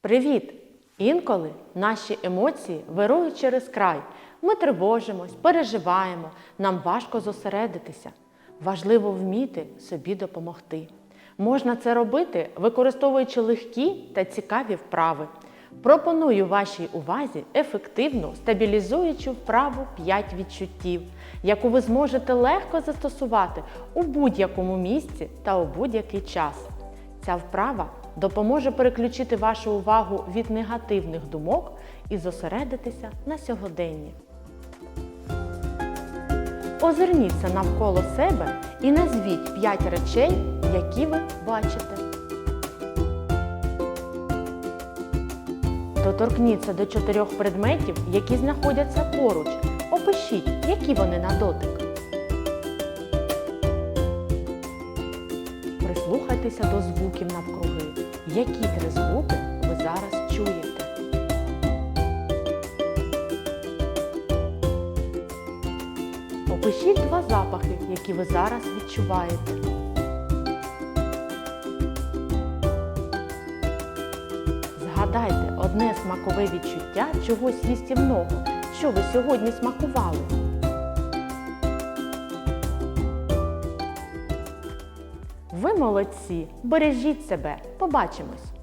Привіт! Інколи наші емоції вирують через край. Ми тривожимось, переживаємо, нам важко зосередитися. Важливо вміти собі допомогти. Можна це робити, використовуючи легкі та цікаві вправи. Пропоную вашій увазі ефективну стабілізуючу вправу 5 відчуттів, яку ви зможете легко застосувати у будь-якому місці та у будь-який час. Ця вправа допоможе переключити вашу увагу від негативних думок і зосередитися на сьогоденні. Озирніться навколо себе і назвіть 5 речей, які ви бачите. Доторкніться до чотирьох предметів, які знаходяться поруч. Опишіть, які вони на дотик. Прислухайтеся до звуків навкруги. Які три звуки ви зараз чуєте? Опишіть два запахи, які ви зараз відчуваєте. Згадайте одне смакове відчуття чогось їстівного, що ви сьогодні смакували. Ви молодці! Бережіть себе! Побачимось!